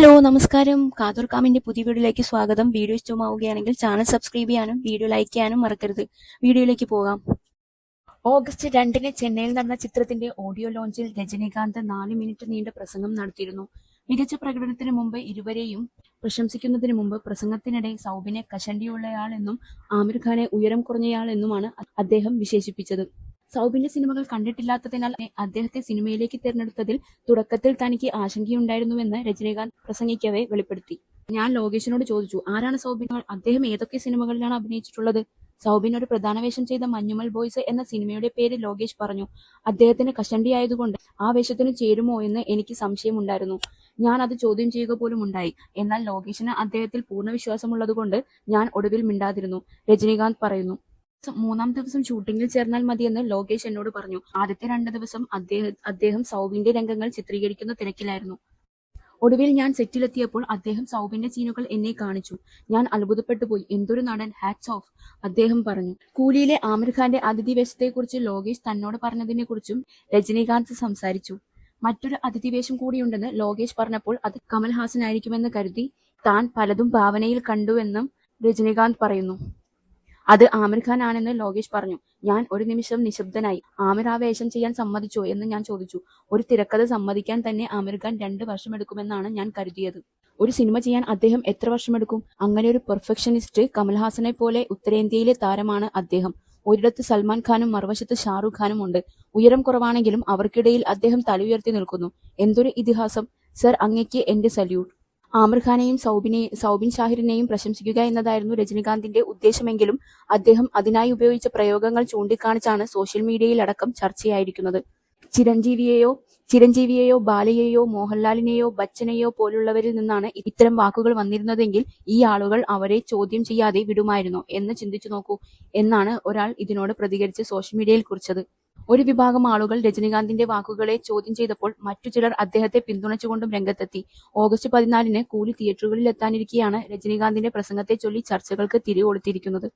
Hello നമസ്കാരം. കാതൂർക്കാമിന്റെ പുതിയ വീഡിയോയിലേക്ക് സ്വാഗതം. വീഡിയോ ഇഷ്ടമാവുകയാണെങ്കിൽ ചാനൽ സബ്സ്ക്രൈബ് ചെയ്യാനും വീഡിയോ ലൈക്ക് ചെയ്യാനും മറക്കരുത്. വീഡിയോയിലേക്ക് പോകാം. ഓഗസ്റ്റ് രണ്ടിന് ചെന്നൈയിൽ നടന്ന ചിത്രത്തിന്റെ ഓഡിയോ ലോഞ്ചിൽ രജനീകാന്ത് നാല് മിനിറ്റ് നീണ്ട പ്രസംഗം നടത്തിയിരുന്നു. മികച്ച പ്രകടനത്തിന് മുമ്പ് ഇരുവരെയും പ്രശംസിക്കുന്നതിന് മുമ്പ് പ്രസംഗത്തിനിടെ സൗബിനെ കശണ്ടിയുള്ളയാളെന്നും ആമിർ ഖാനെ ഉയരം കുറഞ്ഞയാളെന്നുമാണ് അദ്ദേഹം വിശേഷിപ്പിച്ചത്. സൗബിന്റെ സിനിമകൾ കണ്ടിട്ടില്ലാത്തതിനാൽ അദ്ദേഹത്തെ സിനിമയിലേക്ക് തിരഞ്ഞെടുത്തതിൽ തുടക്കത്തിൽ തനിക്ക് ആശങ്കയുണ്ടായിരുന്നുവെന്ന് രജനീകാന്ത് പ്രസംഗിക്കവേ വെളിപ്പെടുത്തി. ഞാൻ ലോകേഷിനോട് ചോദിച്ചു ആരാണ് സൗബിൻ? അദ്ദേഹം ഏതൊക്കെ സിനിമകളിലാണ് അഭിനയിച്ചിട്ടുള്ളത്? സൗബിൻ ഒരു പ്രധാന വേഷം ചെയ്ത മഞ്ഞുമൽ ബോയ്സ് എന്ന സിനിമയുടെ പേര് ലോകേഷ് പറഞ്ഞു. അദ്ദേഹത്തിന് കഷണ്ടിയായതുകൊണ്ട് ആ വേഷത്തിന് ചേരുമോ എന്ന് എനിക്ക് സംശയമുണ്ടായിരുന്നു. ഞാൻ അത് ചോദ്യം ചെയ്യുക പോലും ഉണ്ടായി. എന്നാൽ ലോകേഷിന് അദ്ദേഹത്തിൽ പൂർണ വിശ്വാസമുള്ളതുകൊണ്ട് ഞാൻ ഒടുവിൽ മിണ്ടാതിരുന്നു. രജനീകാന്ത് പറയുന്നു മൂന്നാം ദിവസം ഷൂട്ടിങ്ങിൽ ചേർന്നാൽ മതിയെന്ന് ലോകേഷ് എന്നോട് പറഞ്ഞു. ആദ്യത്തെ രണ്ട് ദിവസം അദ്ദേഹം സൗബിന്റെ രംഗങ്ങൾ ചിത്രീകരിക്കുന്ന തിരക്കിലായിരുന്നു. ഒടുവിൽ ഞാൻ സെറ്റിലെത്തിയപ്പോൾ അദ്ദേഹം സൗബിന്റെ സീനുകൾ എന്നെ കാണിച്ചു. ഞാൻ അത്ഭുതപ്പെട്ടു പോയി. എന്തൊരു നടൻ. ഹാറ്റ്സ് ഓഫ് അദ്ദേഹം പറഞ്ഞു. കൂലിയിലെ ആമിർ ഖാന്റെ അതിഥി വേഷത്തെക്കുറിച്ച് ലോകേഷ് തന്നോട് പറഞ്ഞതിനെ കുറിച്ചും രജനീകാന്ത് സംസാരിച്ചു. മറ്റൊരു അതിഥി വേഷം കൂടിയുണ്ടെന്ന് ലോകേഷ് പറഞ്ഞപ്പോൾ അത് കമൽഹാസനായിരിക്കുമെന്ന് കരുതി താൻ പലതും ഭാവനയിൽ കണ്ടുവെന്നും രജനീകാന്ത് പറയുന്നു. അത് ആമിർ ഖാൻ ആണെന്ന് ലോകേഷ് പറഞ്ഞു. ഞാൻ ഒരു നിമിഷം നിശബ്ദനായി. ആമിർ ആ വേഷം ചെയ്യാൻ സമ്മതിച്ചോ എന്ന് ഞാൻ ചോദിച്ചു. ഒരു തിരക്കഥ സമ്മതിക്കാൻ തന്നെ ആമിർ ഖാൻ രണ്ട് വർഷമെടുക്കുമെന്നാണ് ഞാൻ കരുതിയത്. ഒരു സിനിമ ചെയ്യാൻ അദ്ദേഹം എത്ര വർഷമെടുക്കും? അങ്ങനെ ഒരു പെർഫെക്ഷനിസ്റ്റ് കമൽഹാസനെ പോലെ ഉത്തരേന്ത്യയിലെ താരമാണ് അദ്ദേഹം. ഒരിടത്ത് സൽമാൻ ഖാനും മറുവശത്ത് ഷാറുഖ് ഖാനും ഉണ്ട്. ഉയരം കുറവാണെങ്കിലും അവർക്കിടയിൽ അദ്ദേഹം തലയുയർത്തി നിൽക്കുന്നു. എന്തൊരു ഇതിഹാസം. സർ അങ്ങയ്ക്ക് എന്റെ സല്യൂട്ട്. ആമിർ ഖാനെയും സൗബിനെ സൗബിൻ ഷാഹിറിനെയും പ്രശംസിക്കുക എന്നതായിരുന്നു രജനികാന്തിന്റെ ഉദ്ദേശമെങ്കിലും അദ്ദേഹം അതിനായി ഉപയോഗിച്ച പ്രയോഗങ്ങൾ ചൂണ്ടിക്കാണിച്ചാണ് സോഷ്യൽ മീഡിയയിൽ അടക്കം ചർച്ചയായിരിക്കുന്നത്. ചിരഞ്ജീവിയെയോ ചിരഞ്ജീവിയെയോ ബാലയെയോ മോഹൻലാലിനെയോ ബച്ചനെയോ പോലുള്ളവരിൽ നിന്നാണ് ഇത്തരം വാക്കുകൾ വന്നിരുന്നതെങ്കിൽ ഈ ആളുകൾ അവരെ ചോദ്യം ചെയ്യാതെ വിടുമായിരുന്നോ എന്ന് ചിന്തിച്ചു നോക്കൂ എന്നാണ് ഒരാൾ ഇതിനോട് പ്രതികരിച്ച് സോഷ്യൽ മീഡിയയിൽ കുറിച്ചത്. ഒരു വിഭാഗം ആളുകൾ രജനീകാന്തിന്റെ വാക്കുകളെ ചോദ്യം ചെയ്തപ്പോൾ മറ്റു ചിലർ അദ്ദേഹത്തെ പിന്തുണച്ചുകൊണ്ടും രംഗത്തെത്തി. ഓഗസ്റ്റ് പതിനാലിന് കൂലി തിയേറ്ററുകളിൽ എത്താനിരിക്കെയാണ് രജനീകാന്തിന്റെ പ്രസംഗത്തെ ചൊല്ലി ചർച്ചകൾക്ക് തിരികൊളുത്തിയിരിക്കുന്നത്.